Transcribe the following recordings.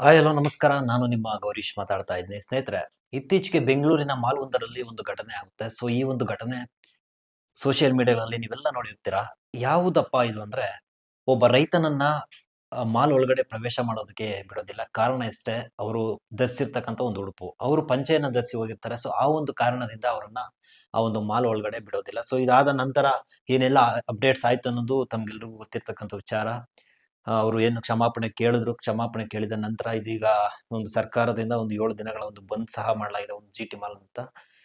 Hi, hello, ನಮಸ್ಕಾರ. ನಾನು ನಿಮ್ಮ ಗೌರೀಶ್ ಮಾತಾಡ್ತಾ ಇದ್ದೀನಿ. ಸ್ನೇಹಿತರೆ, ಇತ್ತೀಚೆಗೆ ಬೆಂಗಳೂರಿನ ಮಾಲ್ ಒಂದರಲ್ಲಿ ಒಂದು ಘಟನೆ ಆಗುತ್ತೆ. ಸೊ, ಈ ಒಂದು ಘಟನೆ ಸೋಷಿಯಲ್ ಮೀಡಿಯಾಗಳಲ್ಲಿ ನೀವೆಲ್ಲ ನೋಡಿರ್ತೀರಾ? ಯಾವುದಪ್ಪ ಇದು ಅಂದ್ರೆ, ಒಬ್ಬ ರೈತನನ್ನ ಮಾಲ್ ಒಳಗಡೆ ಪ್ರವೇಶ ಮಾಡೋದಕ್ಕೆ ಬಿಡೋದಿಲ್ಲ. ಕಾರಣ ಇಷ್ಟೇ ಅವರು ಧರಿಸಿರ್ತಕ್ಕಂಥ ಒಂದು ಉಡುಪು. ಅವರು ಪಂಚೆಯನ್ನ ಧರಿಸಿ ಹೋಗಿರ್ತಾರೆ. ಸೊ, ಆ ಒಂದು ಕಾರಣದಿಂದ ಅವರನ್ನ ಆ ಒಂದು ಮಾಲ್ ಒಳಗಡೆ ಬಿಡೋದಿಲ್ಲ. ಸೊ, ಇದಾದ ನಂತರ ಏನೆಲ್ಲ ಅಪ್ಡೇಟ್ಸ್ ಆಯ್ತು ಅನ್ನೋದು ತಮ್ಗೆಲ್ರಿಗೂ ಗೊತ್ತಿರ್ತಕ್ಕಂಥ ವಿಚಾರ. ಅವರು ಏನು ಕ್ಷಮಾಪಣೆ ಕೇಳಿದ್ರು, ಕ್ಷಮಾಪಣೆ ಕೇಳಿದ ನಂತರ ಇದೀಗ ಒಂದು ಸರ್ಕಾರದಿಂದ ಒಂದು ಏಳು ದಿನಗಳ ಒಂದು ಬಂದ್ ಸಹ ಮಾಡಲಾಗಿದೆ, ಒಂದು ಜಿ ಟಿ ಮಾಲ್ ಅಂತ.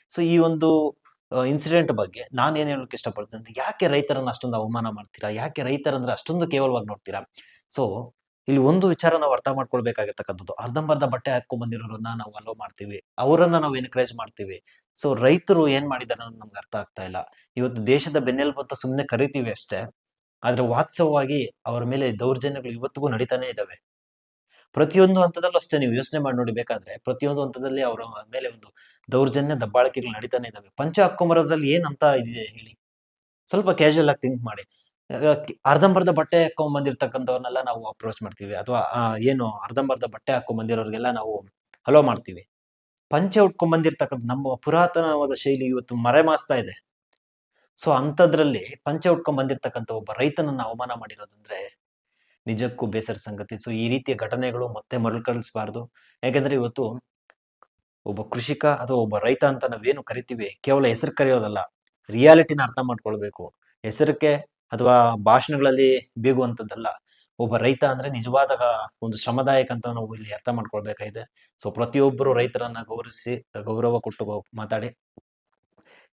ಸೊ ಈ ಒಂದು ಇನ್ಸಿಡೆಂಟ್ ಬಗ್ಗೆ ನಾನು ಏನ್ ಹೇಳೋಕೆ ಇಷ್ಟಪಡ್ತೀನಿ ಅಂದ್ರೆ, ಯಾಕೆ ರೈತರನ್ನ ಅಷ್ಟೊಂದು ಅವಮಾನ ಮಾಡ್ತೀರಾ? ಯಾಕೆ ರೈತರಂದ್ರೆ ಅಷ್ಟೊಂದು ಕೇವಲವಾಗಿ ನೋಡ್ತೀರಾ? ಸೊ ಇಲ್ಲಿ ಒಂದು ವಿಚಾರ ನಾವು ಅರ್ಥ ಮಾಡ್ಕೊಳ್ಬೇಕಾಗಿರ್ತಕ್ಕಂಥದ್ದು. ಅರ್ಧಂಬರ್ಧ ಬಟ್ಟೆ ಹಾಕೊಂಡ್ ಬಂದಿರೋರನ್ನ ನಾವು ಅಲೋ ಮಾಡ್ತೀವಿ. ಅವರನ್ನ ನಾವು ಎನ್ಕರೇಜ್ ಮಾಡ್ತೀವಿ. ಸೊ ರೈತರು ಏನ್ ಮಾಡಿದಾರೆ ನಮ್ಗೆ ಅರ್ಥ ಆಗ್ತಾ ಇಲ್ಲ. ಇವತ್ತು ದೇಶದ ಬೆನ್ನೆಲುಬು ಅಂತ ಸುಮ್ಮನೆ ಕರಿತೀವಿ ಅಷ್ಟೇ. ಆದ್ರೆ ವಾಸ್ತವವಾಗಿ ಅವರ ಮೇಲೆ ದೌರ್ಜನ್ಯಗಳು ಇವತ್ತಿಗೂ ನಡೀತಾನೆ ಇದ್ದಾವೆ ಪ್ರತಿಯೊಂದು ಹಂತದಲ್ಲೂ ಅಷ್ಟೇ ನೀವು ಯೋಚನೆ ಮಾಡಿ ನೋಡಿ ಬೇಕಾದ್ರೆ ಪ್ರತಿಯೊಂದು ಹಂತದಲ್ಲಿ ಅವರ ಮೇಲೆ ಒಂದು ದೌರ್ಜನ್ಯ ದಬ್ಬಾಳಿಕೆಗಳು ನಡೀತಾನೆ ಇದ್ದಾವೆ ಪಂಚ ಹಾಕೊಂಬರೋದ್ರಲ್ಲಿ ಏನ್ ಅಂತ ಇದಿದೆ ಹೇಳಿ. ಸ್ವಲ್ಪ ಕ್ಯಾಶುಯಲ್ ಆಗಿ ಥಿಂಕ್ ಮಾಡಿ. ಅರ್ಧಂಬರ್ಧ ಬಟ್ಟೆ ಹಾಕೊಂಡ್ ಬಂದಿರ್ತಕ್ಕಂಥವ್ರನ್ನೆಲ್ಲ ನಾವು ಅಪ್ರೋಚ್ ಮಾಡ್ತೀವಿ ಅಥವಾ ಏನು ಅರ್ಧಂಬರ್ಧ ಬಟ್ಟೆ ಹಾಕೊಂಡ್ ಬಂದಿರೋರಿಗೆಲ್ಲ ನಾವು ಹಲೋ ಮಾಡ್ತೀವಿ. ಪಂಚೆ ಉಟ್ಕೊಂಡ್ ಬಂದಿರ್ತಕ್ಕಂಥ ನಮ್ಮ ಪುರಾತನವಾದ ಶೈಲಿ ಇವತ್ತು ಮರೆಮಾಸ್ತಾ ಇದೆ. ಸೊ ಅಂಥದ್ರಲ್ಲಿ ಪಂಚ ಉಟ್ಕೊಂಡ್ ಬಂದಿರ್ತಕ್ಕಂಥ ಒಬ್ಬ ರೈತನನ್ನ ಅವಮಾನ ಮಾಡಿರೋದಂದ್ರೆ ನಿಜಕ್ಕೂ ಬೇಸರ ಸಂಗತಿ. ಸೊ ಈ ರೀತಿಯ ಘಟನೆಗಳು ಮತ್ತೆ ಮರುಕಳಿಸಬಾರ್ದು ಯಾಕೆಂದ್ರೆ ಇವತ್ತು ಒಬ್ಬ ಕೃಷಿಕ ಅಥವಾ ಒಬ್ಬ ರೈತ ಅಂತ ನಾವೇನು ಕರಿತೀವಿ, ಕೇವಲ ಹೆಸರು ಕರೆಯೋದಲ್ಲ, ರಿಯಾಲಿಟಿನ ಅರ್ಥ ಮಾಡ್ಕೊಳ್ಬೇಕು. ಹೆಸರಕ್ಕೆ ಅಥವಾ ಭಾಷಣಗಳಲ್ಲಿ ಬೀಗುವಂಥದ್ದಲ್ಲ. ಒಬ್ಬ ರೈತ ಅಂದ್ರೆ ನಿಜವಾದ ಒಂದು ಶ್ರಮದಾಯಕ ಅಂತ ನಾವು ಇಲ್ಲಿ ಅರ್ಥ ಮಾಡ್ಕೊಳ್ಬೇಕಾಗಿದೆ. ಸೊ ಪ್ರತಿಯೊಬ್ಬರು ರೈತರನ್ನ ಗೌರವಿಸಿ, ಗೌರವ ಕೊಟ್ಟು ಮಾತಾಡಿ.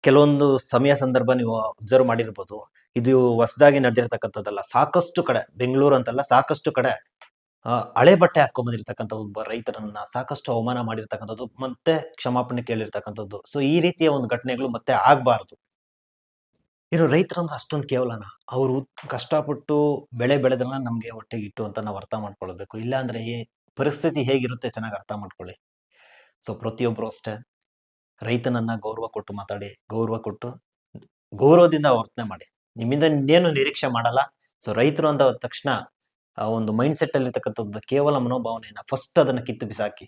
ಕೆಲವೊಂದು ಸಮಯ ಸಂದರ್ಭ ನೀವು ಅಬ್ಸರ್ವ್ ಮಾಡಿರ್ಬೋದು. ಇದು ಹೊಸದಾಗಿ ನಡೆದಿರ್ತಕ್ಕಂಥದ್ದಲ್ಲ. ಸಾಕಷ್ಟು ಕಡೆ, ಬೆಂಗಳೂರು ಅಂತಲ್ಲ, ಸಾಕಷ್ಟು ಕಡೆ ಹಳೆ ಬಟ್ಟೆ ಹಾಕೊಂಡ್ಬಂದಿರ್ತಕ್ಕಂಥ ಒಬ್ಬ ರೈತರನ್ನ ಸಾಕಷ್ಟು ಅವಮಾನ ಮಾಡಿರ್ತಕ್ಕಂಥದ್ದು ಮತ್ತೆ ಕ್ಷಮಾಪಣೆ ಕೇಳಿರ್ತಕ್ಕಂಥದ್ದು. ಸೊ ಈ ರೀತಿಯ ಒಂದು ಘಟನೆಗಳು ಮತ್ತೆ ಆಗಬಾರ್ದು. ಇನ್ನು ರೈತರಂದ್ರೆ ಅಷ್ಟೊಂದು ಕೇವಲನ. ಅವರು ಕಷ್ಟಪಟ್ಟು ಬೆಳೆ ಬೆಳೆದನ್ನ ನಮ್ಗೆ ಹೊಟ್ಟೆಗೆ ಇಟ್ಟು ಅಂತ ನಾವು ಅರ್ಥ ಮಾಡ್ಕೊಳ್ಬೇಕು. ಇಲ್ಲಾಂದ್ರೆ ಪರಿಸ್ಥಿತಿ ಹೇಗಿರುತ್ತೆ ಚೆನ್ನಾಗಿ ಅರ್ಥ ಮಾಡ್ಕೊಳ್ಳಿ. ಸೊ ಪ್ರತಿಯೊಬ್ರು ಅಷ್ಟೇ. ರೈತನನ್ನ ಗೌರವ ಕೊಟ್ಟು ಮಾತಾಡಿ, ಗೌರವ ಕೊಟ್ಟು ಗೌರವದಿಂದ ವರ್ತನೆ ಮಾಡಿ. ನಿಮ್ಮಿಂದ ಇನ್ನೇನು ನಿರೀಕ್ಷೆ ಮಾಡಲ್ಲ. ಸೊ ರೈತರು ಅಂದ ತಕ್ಷಣ ಆ ಒಂದು ಮೈಂಡ್ ಸೆಟ್ ಅಲ್ಲಿ ಇರ್ತಕ್ಕಂಥದ್ದು ಕೇವಲ ಮನೋಭಾವನೆಯನ್ನ ಫಸ್ಟ್ ಅದನ್ನ ಕಿತ್ತು ಬಿಸಾಕಿ